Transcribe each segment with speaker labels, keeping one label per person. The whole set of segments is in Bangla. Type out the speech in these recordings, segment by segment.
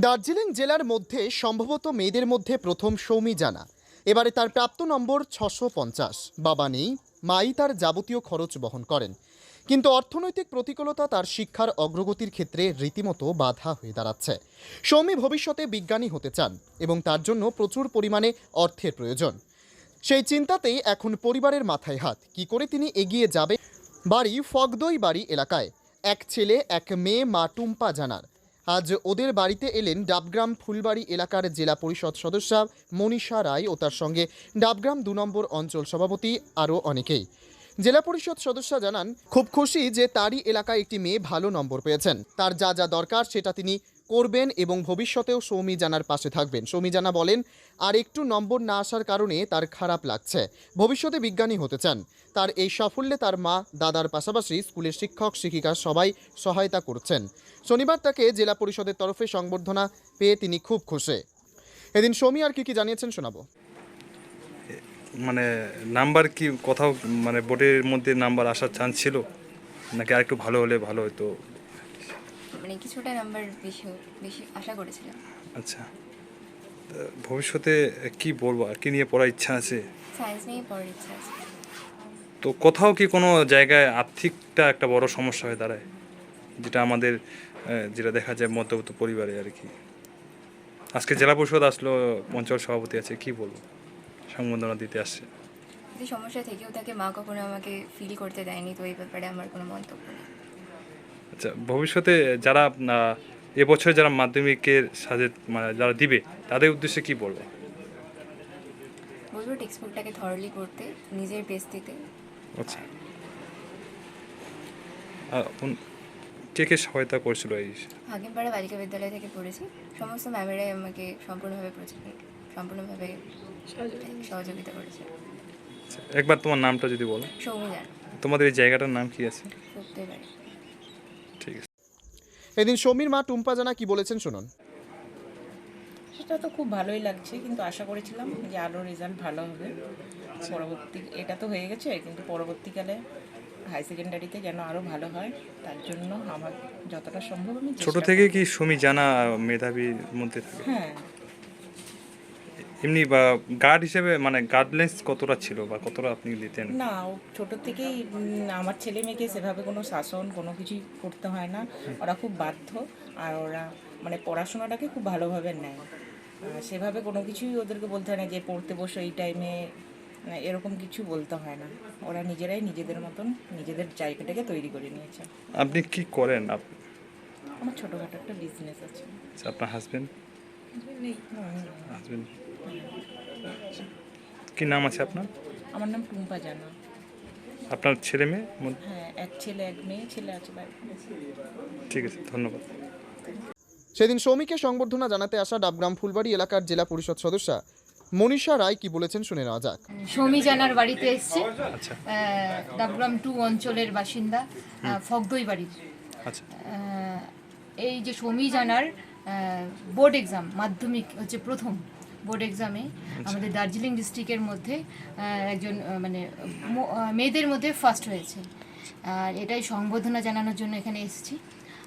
Speaker 1: দার্জিলিং জেলার মধ্যে সম্ভবত মেয়েদের মধ্যে প্রথম সৌমি জানা। এবারে তার প্রাপ্ত নম্বর ছশো পঞ্চাশ। বাবা নেই, মাই তার যাবতীয় খরচ বহন করেন। কিন্তু অর্থনৈতিক প্রতিকূলতা তার শিক্ষার অগ্রগতির ক্ষেত্রে রীতিমতো বাধা হয়ে দাঁড়াচ্ছে। সৌমি ভবিষ্যতে বিজ্ঞানী হতে চান এবং তার জন্য প্রচুর পরিমাণে অর্থের প্রয়োজন। সেই চিন্তাতেই এখন পরিবারের মাথায় হাত। কি করে তিনি এগিয়ে যাবে? বাড়ি ফগদই বাড়ি এলাকায়। এক ছেলে, এক মেয়ে মা টুম্পা জানার। আজ ওদের বাড়িতে এলেন ডাবগ্রাম ফুলবাড়ি এলাকার জেলা পরিষদ সদস্যা মনীষা রায় ও তার সঙ্গে ডাবগ্রাম দু নম্বর অঞ্চল সভাপতি আরও অনেকেই। জেলা পরিষদ সদস্য জানান, খুব খুশি যে তারই এলাকায় একটি মেয়ে ভালো নম্বর পেয়েছেন। তার যা যা দরকার সেটা তিনি করবেন এবং ভবিষ্যতেও সৌমি জানার পাশে থাকবেন। সৌমি জানা বলেন, আর একটু নম্বর না আসার কারণে তার খারাপ লাগছে। ভবিষ্যতে বিজ্ঞানী হতে চান। তার এই সাফল্যে তার মা, দাদার পাশাপাশি স্কুলের শিক্ষক, শিক্ষিকা সবাই সহায়তা করছেন। শনিবার তাকে জেলা পরিষদের তরফে সংবর্ধনা পেয়ে তিনি খুব খুশি। এদিন সৌমি আর কি কি জানিয়েছেন শোনাবো।
Speaker 2: মানে নাম্বার কি কোথাও মানে বোর্ডের মধ্যে নাম্বার আসার চান্স ছিল? নাকি আরেকটু ভালো হলে ভালো হতো?
Speaker 3: মানে কিছুটা নাম্বার বেশি বেশি আশা করেছিলাম।
Speaker 2: আচ্ছা। তা ভবিষ্যতে কি বলব? আর কি নিয়ে পড়ার ইচ্ছা আছে?
Speaker 3: সায়েন্স নিয়ে পড়ার ইচ্ছা আছে।
Speaker 2: তো কোথাও কি কোনো জায়গায় আর্থিকটা একটা বড় সমস্যা হয়ে দাঁড়ায়? যেটা আমাদের যেটা দেখা যায় মধ্যবিত্ত পরিবারে আর কি। আজকে জেলা পরিষদ আসলো অঞ্চল সভাপতি আছে কি বলব? সংবর্ধনা দিতে আসছে।
Speaker 3: যদি সমস্যা থেকেও থাকে মা কখনো আমাকে ফিল করতে দেয়নি তো এই ব্যাপারে আমার কোনো মন্তব্য নেই।
Speaker 2: আচ্ছা ভবিষ্যতে যারা এবছর যারা মাধ্যমিকের সাথে মানে যারা দিবে তাদের উদ্দেশ্যে কি বলব?
Speaker 3: বলব টেক্সট বুকটাকে থরলি করতে নিজের বেস দিতে
Speaker 2: আচ্ছা কে কে সহায়তা করছিল এই?
Speaker 3: হাকিমপাড়া বালিকা বিদ্যালয় থেকে পড়েছি। সমস্ত ম্যামেরাই আমাকে সম্পূর্ণভাবে সম্পূর্ণভাবে সহযোগিতা করেছে।
Speaker 2: আচ্ছা, একবার তোমার নামটা যদি বলো।
Speaker 3: সৌমি
Speaker 2: তোমাদের এই জায়গাটার নাম কি আছে
Speaker 3: করতে পারে
Speaker 2: ঠিক আছে
Speaker 1: এদিন সমীর মা টুম্পা জানা কি বলেছেন শুনুন।
Speaker 4: সেটা তো খুব ভালোই লাগছে কিন্তু আশা করেছিলাম যে আরও রেজাল্ট ভালো হবে। পরবর্তী এটা তো হয়ে গেছে কিন্তু পরবর্তীকালে হাই সেকেন্ডারিতে যেন আরও ভালো হয় তার জন্য আমার যতটা সম্ভব আমি
Speaker 2: ছোট থেকে কি সুমি জানা মেধাবীর মধ্যে থাকে?
Speaker 4: হ্যাঁ
Speaker 2: এমনি বা গার্ড হিসেবে মানে গার্ডলেন্স কতটা ছিল বা কতটা আপনি দিতেন?
Speaker 4: না ও ছোট থেকেই আমার ছেলে মেয়েকে সেভাবে কোনো শাসন কোনো কিছুই করতে হয় না। ওরা খুব বাধ্য আর ওরা মানে পড়াশোনাটাকে খুব ভালোভাবে নেয়। সেভাবে কোনো কিছুই ওদেরকে বলতে হয় না যে পড়তে বসো এই টাইমে এরকম কিছু বলতে হয় না। ওরা নিজেরাই নিজেদের মতন নিজেদের জায়গাটাকে তৈরি করে নিয়েছে।
Speaker 2: আপনি কি করেন? আপ-
Speaker 4: আমার ছোটোখাটো একটা বিজনেস আছে।
Speaker 2: আচ্ছা, আপনার হাজবেন্ড হাজবেন্ড কি নাম আছে আপনার?
Speaker 4: আমার নাম টুম্পা জানা।
Speaker 2: আপনার ছেলে মেয়ে?
Speaker 4: হ্যাঁ এক ছেলে এক মেয়ে ছেলে আছে বাড়িতে।
Speaker 2: ঠিক আছে ধন্যবাদ।
Speaker 1: সেদিন সৌমিকে সংবর্ধনা জানাতে আসা ডাবগ্রাম ফুলবাড়ি এলাকার জেলা পরিষদ সদস্যা মনীষা রায় কি বলেছেন শুনে নেওয়া যাক।
Speaker 5: সৌমি জানার বাড়িতে এসছে।
Speaker 2: আচ্ছা।
Speaker 5: ডাবগ্রাম টু অঞ্চলের বাসিন্দা ফগদই বাড়ির
Speaker 2: আচ্ছা।
Speaker 5: এই যে সৌমি জানার বোর্ড এক্সাম মাধ্যমিক হচ্ছে প্রথম। বোর্ড এক্সামে আমাদের দার্জিলিং ডিস্ট্রিক্টের মধ্যে একজন মানে মেয়েদের মধ্যে ফার্স্ট হয়েছে। আর এটাই সম্বোধনা জানানোর জন্য এখানে এসেছি।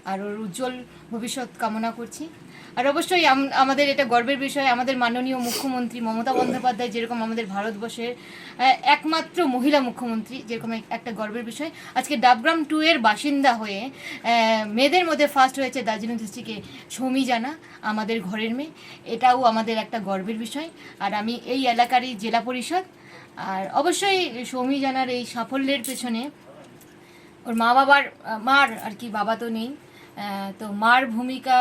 Speaker 5: আর ওর উজ্জ্বল ভবিষ্যৎ কামনা করছি। আর অবশ্যই আম- আমাদের এটা গর্বের বিষয়, আমাদের মাননীয় মুখ্যমন্ত্রী মমতা বন্দ্যোপাধ্যায় যেরকম আমাদের ভারতবর্ষের একমাত্র মহিলা মুখ্যমন্ত্রী যেরকম একটা গর্বের বিষয়। আজকে ডাবগ্রাম টু এর বাসিন্দা হয়ে মেয়েদের মধ্যে ফার্স্ট হয়েছে দার্জিলিং ডিস্ট্রিক্টে সৌমি জানা, আমাদের ঘরের মেয়ে। এটাও আমাদের একটা গর্বের বিষয়। আর আমি এই এলাকারই জেলা পরিষদ। আর অবশ্যই সৌমি জানার এই সাফল্যের পেছনে ওর মা বাবার মার আর কি বাবা তো নেই। তো মার ভূমিকা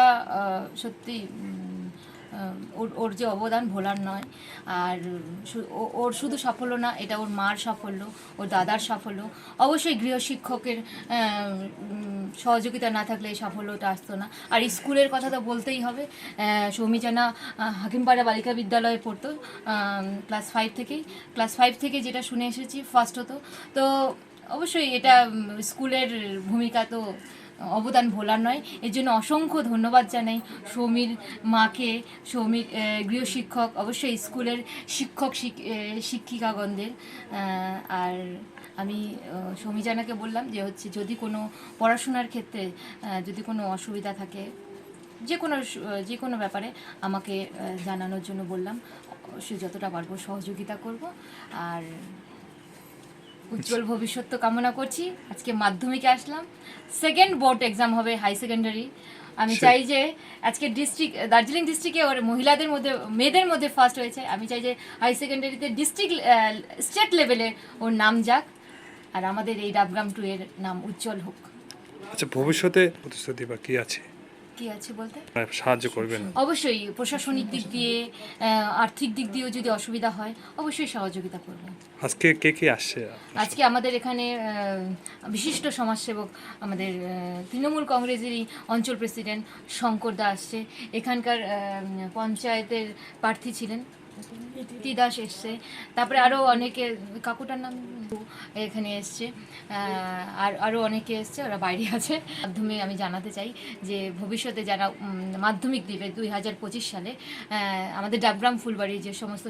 Speaker 5: সত্যি ওর ওর যে অবদান ভোলার নয়। আর ওর শুধু সাফল্য না, এটা ওর মার সাফল্য, ওর দাদার সাফল্য। অবশ্যই গৃহশিক্ষকের সহযোগিতা না থাকলে এই সাফল্যটা আসতো না। আর স্কুলের কথা তো বলতেই হবে সৌমিজানা হাকিমপাড়া বালিকা বিদ্যালয়ে পড়তো ক্লাস ফাইভ থেকেই। ক্লাস ফাইভ থেকে যেটা শুনে এসেছি ফার্স্ট হতো। তো অবশ্যই এটা স্কুলের ভূমিকা তো অবদান ভোলার নয়। এর জন্য অসংখ্য ধন্যবাদ জানাই সৌমির মাকে সৌমির গৃহশিক্ষক অবশ্যই স্কুলের শিক্ষক, শিক- শিক্ষিকাগণদের। আর আমি সৌমিজানাকে বললাম যে হচ্ছে যদি কোনো পড়াশোনার ক্ষেত্রে যদি কোনো অসুবিধা থাকে, যে কোনো যে কোনো ব্যাপারে আমাকে জানানোর জন্য বললাম। সে যতটা পারব সহযোগিতা করব। আর উজ্জ্বল ভবিষ্যৎ তো কামনা করছি। আজকে মাধ্যমিকে আসলাম। সেকেন্ড বোর্ড এক্সাম হবে হাই সেকেন্ডারি আমি চাই যে আজকে ডিস্ট্রিক্ট দার্জিলিং ডিস্ট্রিক্টে ওর মহিলাদের মধ্যে মেয়েদের মধ্যে ফার্স্ট হয়েছে। আমি চাই যে হাই সেকেন্ডারিতে ডিস্ট্রিক্ট স্টেট লেভেলে ওর নাম যাক। আর আমাদের এই ডাবগ্রাম টু এর নাম উজ্জ্বল হোক।
Speaker 2: আচ্ছা ভবিষ্যতে প্রতিশ্রুতি বা কি আছে?
Speaker 5: কি আছে বলতে?
Speaker 2: সাহায্য করবেন।
Speaker 5: অবশ্যই প্রশাসনিক দিক দিয়ে আর্থিক দিক দিয়েও যদি অসুবিধা হয় অবশ্যই সহযোগিতা করব।
Speaker 2: আজকে কে কে আসছে?
Speaker 5: আজকে আমাদের এখানে বিশিষ্ট সমাজসেবক আমাদের তৃণমূল কংগ্রেসেরই অঞ্চল প্রেসিডেন্ট শঙ্কর দা আসছে। এখানকার পঞ্চায়েতের প্রার্থী ছিলেন। ইতি দাস এসছে। তারপরে আরও অনেকে, কাকুটার নাম এখানে এসছে। আর আরও অনেকে এসছে, ওরা বাইরে আছে। মাধ্যমে আমি জানাতে চাই যে ভবিষ্যতে যারা মাধ্যমিক দিবে দুই হাজার পঁচিশ সালে আমাদের ডাবগ্রাম ফুলবাড়ি যে সমস্ত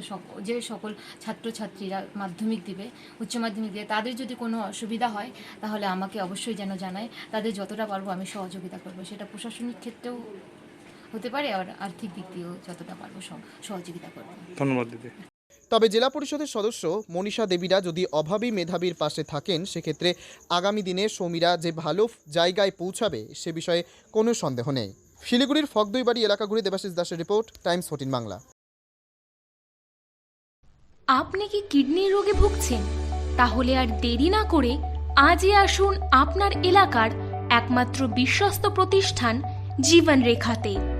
Speaker 5: যে সকল ছাত্রছাত্রীরা মাধ্যমিক দিবে, উচ্চ মাধ্যমিক দিবে, তাদের যদি কোনো অসুবিধা হয়, তাহলে আমাকে অবশ্যই যেন জানায়। তাদের যতটা পারব আমি সহযোগিতা করব। সেটা প্রশাসনিক ক্ষেত্রেও হতে পারে আর আর্থিক দিক দিয়েও যতটা পারব সহ- সহযোগিতা করব।
Speaker 2: ধন্যবাদ দিদি।
Speaker 1: তবে জেলা পরিষদের সদস্য মনীষা দেবীরা যদি অভাবী মেধাবীর পাশে থাকেন সেক্ষেত্রে আগামী দিনে সৌমিরা যে ভালো জায়গায় পৌঁছাবে সে বিষয়ে কোনো সন্দেহ নেই। শিলিগুড়ির ফগদইবাড়ি এলাকা ঘুরে দেবাশিস দাসের রিপোর্ট টাইমস ফোর্টিন বাংলা।
Speaker 6: আপনি কি কিডনি রোগে ভুগছেন? তাহলে আর দেরি না করে আজই আসুন আপনার এলাকার একমাত্র বিশ্বস্ত প্রতিষ্ঠান জীবন রেখাতে